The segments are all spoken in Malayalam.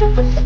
Thank you.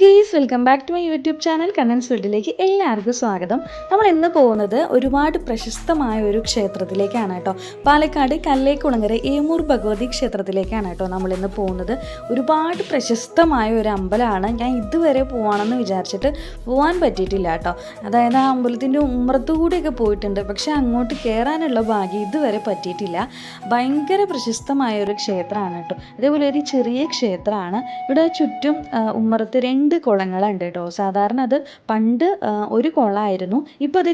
Guys welcome back to my YouTube channel Kannan's വീട്ടിലേക്ക് എല്ലാവർക്കും സ്വാഗതം. നമ്മൾ ഇന്ന് പോകുന്നത് ഒരുപാട് പ്രശസ്തമായ ഒരു ക്ഷേത്രത്തിലേക്കാണ് കേട്ടോ. പാലക്കാട് കല്ലേക്കുളങ്ങര ഏമൂർ ഭഗവതി ക്ഷേത്രത്തിലേക്കാണ് കേട്ടോ നമ്മൾ ഇന്ന് പോകുന്നത്. ഒരുപാട് പ്രശസ്തമായ ഒരു അമ്പലമാണ്. ഞാൻ ഇതുവരെ പോകണമെന്ന് വിചാരിച്ചിട്ട് പോകാൻ പറ്റിയിട്ടില്ല കേട്ടോ. അതായത് ആ അമ്പലത്തിന്റെ ഉമ്മറത്തു കൂടിയൊക്കെ പോയിട്ടുണ്ട്. പക്ഷെ അങ്ങോട്ട് കയറാനുള്ള ഭാഗ്യം ഇതുവരെ പറ്റിയിട്ടില്ല. ഭയങ്കര പ്രശസ്തമായ ഒരു ക്ഷേത്രമാണ് കേട്ടോ. അതേപോലെ ഒരു ചെറിയ ക്ഷേത്രമാണ്. ഇവിടെ ചുറ്റും ഉമ്മറത്ത് രണ്ട് കുളങ്ങളുണ്ട് കേട്ടോ. സാധാരണ അത് പണ്ട് ഒരു കുളമായിരുന്നു. ഇപ്പോൾ അത്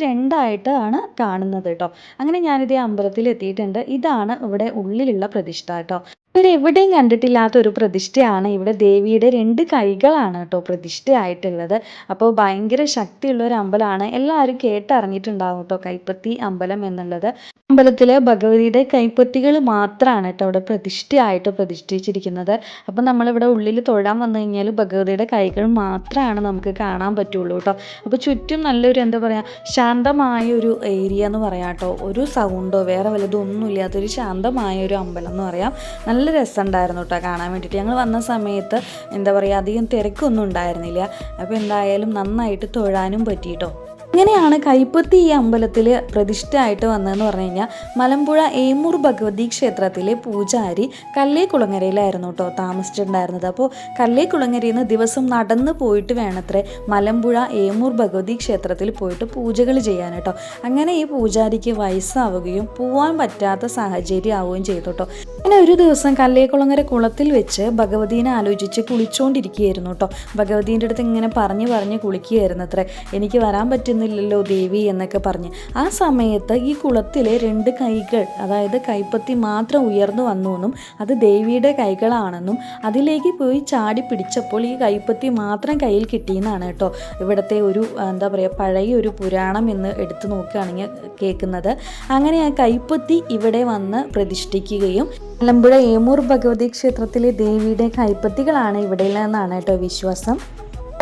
ആണ് കാണുന്നത് കേട്ടോ. അങ്ങനെ ഞാനിതേ അമ്പലത്തിൽ എത്തിയിട്ടുണ്ട് ഇതാണ് ഇവിടെ ഉള്ളിലുള്ള പ്രതിഷ്ഠ കേട്ടോ. ഇവിടെ എവിടെയും കണ്ടിട്ടില്ലാത്ത ഒരു പ്രതിഷ്ഠയാണ് ഇവിടെ ദേവിയുടെ രണ്ട് കൈകളാണ് കേട്ടോ പ്രതിഷ്ഠയായിട്ടുള്ളത്. അപ്പോൾ ഭയങ്കര ശക്തിയുള്ള ഒരു അമ്പലമാണ്. എല്ലാവരും കേട്ടറിഞ്ഞിട്ടുണ്ടാവും കേട്ടോ കൈപ്പത്തി അമ്പലം എന്നുള്ളത്. അമ്പലത്തിലെ ഭഗവതിയുടെ കൈപ്പത്തികൾ മാത്രമാണ് കേട്ടോ അവിടെ പ്രതിഷ്ഠയായിട്ട് പ്രതിഷ്ഠിച്ചിരിക്കുന്നത്. അപ്പം നമ്മളിവിടെ ഉള്ളിൽ തൊഴാൻ വന്നു കഴിഞ്ഞാൽ ഭഗവതിയുടെ കൈകൾ മാത്രമാണ് നമുക്ക് കാണാൻ പറ്റുള്ളൂ കേട്ടോ. അപ്പോൾ ചുറ്റും നല്ലൊരു എന്താ പറയുക ശാന്തമായ ഒരു ഏരിയ എന്ന് പറയാം കേട്ടോ. ഒരു സൗണ്ടോ വേറെ വലുതൊന്നും ഇല്ലാത്തൊരു ശാന്തമായ ഒരു അമ്പലം എന്ന് പറയാം. നല്ല രസമുണ്ടായിരുന്നു കേട്ടോ കാണാൻ വേണ്ടിയിട്ട്. ഞങ്ങൾ വന്ന സമയത്ത് എന്താ പറയുക അധികം തിരക്കൊന്നും ഉണ്ടായിരുന്നില്ല. അപ്പോൾ എന്തായാലും നന്നായിട്ട് തൊഴാനും പറ്റിയിട്ടോ ഇങ്ങനെയാണ് കൈപ്പത്തി ഈ അമ്പലത്തിൽ പ്രതിഷ്ഠയായിട്ട് വന്നതെന്ന് പറഞ്ഞു കഴിഞ്ഞാൽ മലമ്പുഴ ഏമൂർ ഭഗവതി ക്ഷേത്രത്തിലെ പൂജാരി കല്ലേ കുളങ്ങരയിലായിരുന്നു കേട്ടോ താമസിച്ചിട്ടുണ്ടായിരുന്നത്. അപ്പോൾ കല്ലേ കുളങ്ങരയിൽ നിന്ന് ദിവസം നടന്ന് പോയിട്ട് വേണത്രേ മലമ്പുഴ ഏമൂർ ഭഗവതി ക്ഷേത്രത്തിൽ പോയിട്ട് പൂജകൾ ചെയ്യാൻ കേട്ടോ. അങ്ങനെ ഈ പൂജാരിക്ക് വയസ്സാവുകയും പോവാൻ പറ്റാത്ത സാഹചര്യം ആവുകയും ചെയ്തു കേട്ടോ. അങ്ങനെ ഒരു ദിവസം കല്ലേക്കുളങ്ങര കുളത്തിൽ വെച്ച് ഭഗവതിനെ ആലോചിച്ച് കുളിച്ചുകൊണ്ടിരിക്കുകയായിരുന്നു കേട്ടോ. ഭഗവതീന്റെ അടുത്ത് ഇങ്ങനെ പറഞ്ഞു പറഞ്ഞ് കുളിക്കുകയായിരുന്നു അത്രേ എനിക്ക് വരാൻ പറ്റുന്നില്ലല്ലോ ദേവി എന്നൊക്കെ പറഞ്ഞ്. ആ സമയത്ത് ഈ കുളത്തിലെ രണ്ട് കൈകൾ അതായത് കൈപ്പത്തി മാത്രം ഉയർന്നു വന്നു എന്നും അത് ദേവിയുടെ കൈകളാണെന്നും അതിലേക്ക് പോയി ചാടി പിടിച്ചപ്പോൾ ഈ കൈപ്പത്തി മാത്രം കയ്യിൽ കിട്ടിയെന്നാണ് കേട്ടോ ഇവിടുത്തെ ഒരു എന്താ പറയുക പഴയ ഒരു പുരാണം എന്ന് എടുത്തു നോക്കുകയാണെങ്കിൽ കേൾക്കുന്നത്. അങ്ങനെ ആ കൈപ്പത്തി ഇവിടെ വന്ന് പ്രതിഷ്ഠിക്കുകയും മലമ്പുഴ ഏമൂർ ഭഗവതി ക്ഷേത്രത്തിലെ ദേവിയുടെ കൈപ്പത്തികളാണ് ഇവിടെ നിന്നാണ് കേട്ടോ വിശ്വാസം.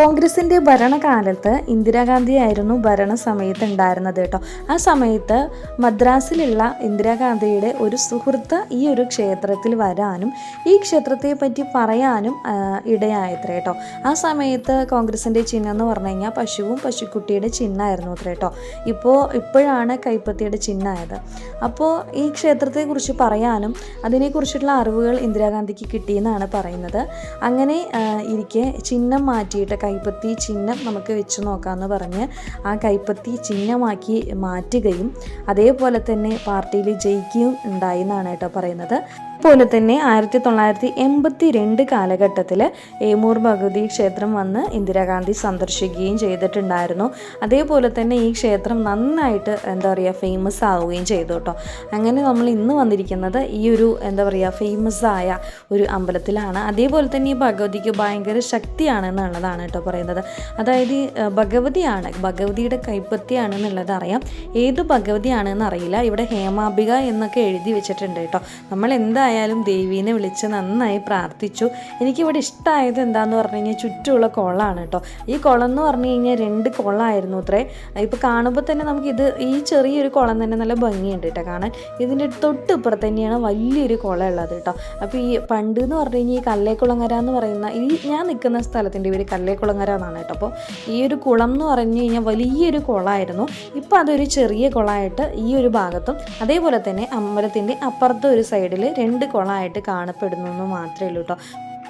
കോൺഗ്രസിന്റെ ഭരണകാലത്ത് ഇന്ദിരാഗാന്ധി ആയിരുന്നു ഭരണ സമയത്ത് ഉണ്ടായിരുന്നത് കേട്ടോ. ആ സമയത്ത് മദ്രാസിലുള്ള ഇന്ദിരാഗാന്ധിയുടെ ഒരു സുഹൃത്ത് ഈ ഒരു ക്ഷേത്രത്തിൽ വരാനും ഈ ക്ഷേത്രത്തെ പറ്റി പറയാനും ഇടയായത്ര കേട്ടോ. ആ സമയത്ത് കോൺഗ്രസിന്റെ ചിഹ്നം എന്ന് പറഞ്ഞു കഴിഞ്ഞാൽ പശുവും പശുക്കുട്ടിയുടെ ചിഹ്നമായിരുന്നു അത്ര കേട്ടോ. ഇപ്പോൾ ഇപ്പോഴാണ് കൈപ്പത്തിയുടെ ചിഹ്നമായത്. അപ്പോൾ ഈ ക്ഷേത്രത്തെക്കുറിച്ച് പറയാനും അതിനെക്കുറിച്ചുള്ള അറിവുകൾ ഇന്ദിരാഗാന്ധിക്ക് കിട്ടിയെന്നാണ് പറയുന്നത്. അങ്ങനെ ഇരിക്കെ ചിഹ്നം മാറ്റിയിട്ട് കൈപ്പത്തി ചിഹ്നം നമുക്ക് വെച്ച് നോക്കാമെന്ന് പറഞ്ഞ് ആ കൈപ്പത്തി ചിഹ്നമാക്കി മാറ്റുകയും അതേപോലെ തന്നെ പാർട്ടിയിൽ ജയിക്കുകയും ഉണ്ടായി എന്നാണ് കേട്ടോ പറയുന്നത്. അതുപോലെ തന്നെ ആയിരത്തി തൊള്ളായിരത്തി എൺപത്തി രണ്ട് കാലഘട്ടത്തിൽ ഏമൂർ ഭഗവതി ക്ഷേത്രം വന്ന് ഇന്ദിരാഗാന്ധി സന്ദർശിക്കുകയും ചെയ്തിട്ടുണ്ടായിരുന്നു. അതേപോലെ തന്നെ ഈ ക്ഷേത്രം നന്നായിട്ട് എന്താ പറയുക ഫേമസ് ആവുകയും ചെയ്തു കേട്ടോ. അങ്ങനെ നമ്മൾ ഇന്ന് വന്നിരിക്കുന്നത് ഈ ഒരു എന്താ പറയുക ഫേമസ് ആയ ഒരു അമ്പലത്തിലാണ്. അതേപോലെ തന്നെ ഈ ഭഗവതിക്ക് ഭയങ്കര ശക്തിയാണ് എന്നുള്ളതാണ് കേട്ടോ പറയുന്നത്. അതായത് ഭഗവതിയാണ് ഭഗവതിയുടെ കൈപ്പത്തിയാണ് എന്നുള്ളത് അറിയാം. ഏത് ഭഗവതിയാണെന്ന് അറിയില്ല. ഇവിടെ ഹേമാബിക എന്നൊക്കെ എഴുതി വെച്ചിട്ടുണ്ട് കേട്ടോ. നമ്മൾ എന്തായാലും ദേവീനെ വിളിച്ച് നന്നായി പ്രാർത്ഥിച്ചു. എനിക്കിവിടെ ഇഷ്ടമായത് എന്താന്ന് പറഞ്ഞു കഴിഞ്ഞാൽ ചുറ്റുമുള്ള കുളമാണ് കേട്ടോ. ഈ കുളം എന്ന് പറഞ്ഞു കഴിഞ്ഞാൽ രണ്ട് കുളമായിരുന്നു അത്രേ. ഇപ്പോൾ കാണുമ്പോൾ തന്നെ നമുക്ക് ഇത് ഈ ചെറിയൊരു കുളം തന്നെ നല്ല ഭംഗിയുണ്ട് കേട്ടോ കാണാൻ. ഇതിന്റെ തൊട്ട് ഇപ്പുറത്ത് തന്നെയാണ് വലിയൊരു കുളം ഉള്ളത് കേട്ടോ. അപ്പോൾ ഈ പണ്ട് എന്ന് പറഞ്ഞു കഴിഞ്ഞാൽ ഈ കല്ലേക്കുളങ്ങര എന്ന് പറയുന്ന ഈ ഞാൻ നിൽക്കുന്ന സ്ഥലത്തിന്റെ പേര് കല്ലേക്കുളങ്ങര എന്നാണ് കേട്ടോ. അപ്പോൾ ഈ ഒരു കുളം എന്ന് പറഞ്ഞു കഴിഞ്ഞാൽ വലിയൊരു കുളമായിരുന്നു ഇപ്പോൾ അതൊരു ചെറിയ കുളമായിട്ട് ഈ ഒരു ഭാഗത്തും അതേപോലെ തന്നെ അമ്പലത്തിന്റെ അപ്പുറത്തെ ഒരു സൈഡിൽ രണ്ട് കുളമായിട്ട് കാണപ്പെടുന്നു എന്ന് മാത്രമേ ഉള്ളൂ കേട്ടോ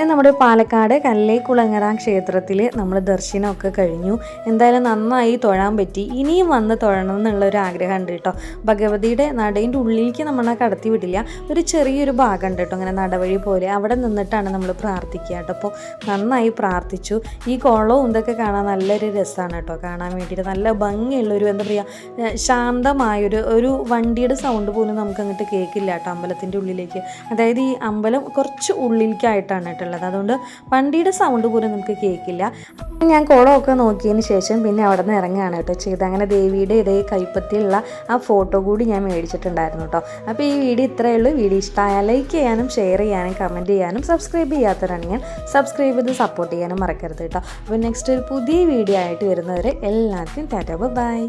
നമ്മുടെ പാലക്കാട് കല്ലേക്കുളങ്ങര ക്ഷേത്രത്തിൽ നമ്മൾ ദർശനമൊക്കെ കഴിഞ്ഞു. എന്തായാലും നന്നായി തൊഴാൻ പറ്റി. ഇനിയും വന്ന് തൊഴണം എന്നുള്ള ഒരു ആഗ്രഹം ഉണ്ട് കേട്ടോ. ഭഗവതിയുടെ നടയിന്റെ ഉള്ളിലേക്ക് നമ്മളെ കടത്തി വിടില്ല. ഒരു ചെറിയൊരു ഭാഗം ഉണ്ട് കേട്ടോ അങ്ങനെ നടവഴി പോലെ. അവിടെ നിന്നിട്ടാണ് നമ്മൾ പ്രാർത്ഥിക്കുക കേട്ടോ. അപ്പോൾ നന്നായി പ്രാർത്ഥിച്ചു. ഈ കുളവും ഇതൊക്കെ കാണാൻ നല്ലൊരു രസമാണ് കേട്ടോ. കാണാൻ വേണ്ടിയിട്ട് നല്ല ഭംഗിയുള്ളൊരു എന്താ പറയുക ശാന്തമായൊരു ഒരു വണ്ടിയുടെ സൗണ്ട് പോലും നമുക്ക് അങ്ങോട്ട് കേൾക്കില്ല കേട്ടോ അമ്പലത്തിന്റെ ഉള്ളിലേക്ക്. അതായത് ഈ അമ്പലം കുറച്ച് ഉള്ളിലേക്കായിട്ടാണ് കേട്ടോ ഉള്ളത്. അതുകൊണ്ട് വണ്ടിയുടെ സൗണ്ട് പോലും നമുക്ക് കേൾക്കില്ല ഞാൻ കുളമൊക്കെ നോക്കിയതിന് ശേഷം പിന്നെ അവിടെ നിന്ന് ഇറങ്ങുകയാണ് കേട്ടോ ചെയ്ത് അങ്ങനെ ദേവിയുടെ ഇതേ കൈപ്പത്തിയുള്ള ആ ഫോട്ടോ കൂടി ഞാൻ മേടിച്ചിട്ടുണ്ടായിരുന്നു കേട്ടോ. അപ്പോൾ ഈ വീഡിയോ ഇത്രയേ ഉള്ളൂ. വീഡിയോ ഇഷ്ടമായാൽ ലൈക്ക് ചെയ്യാനും ഷെയർ ചെയ്യാനും കമന്റ് ചെയ്യാനും സബ്സ്ക്രൈബ് ചെയ്യാത്തവരാണെങ്കിൽ സബ്സ്ക്രൈബ് ചെയ്ത് സപ്പോർട്ട് ചെയ്യാനും മറക്കരുത് കേട്ടോ. അപ്പോൾ നെക്സ്റ്റ് ഒരു പുതിയ വീഡിയോ ആയിട്ട് വരുന്നവരെ എല്ലാവർക്കും ടാറ്റാ. ബൈ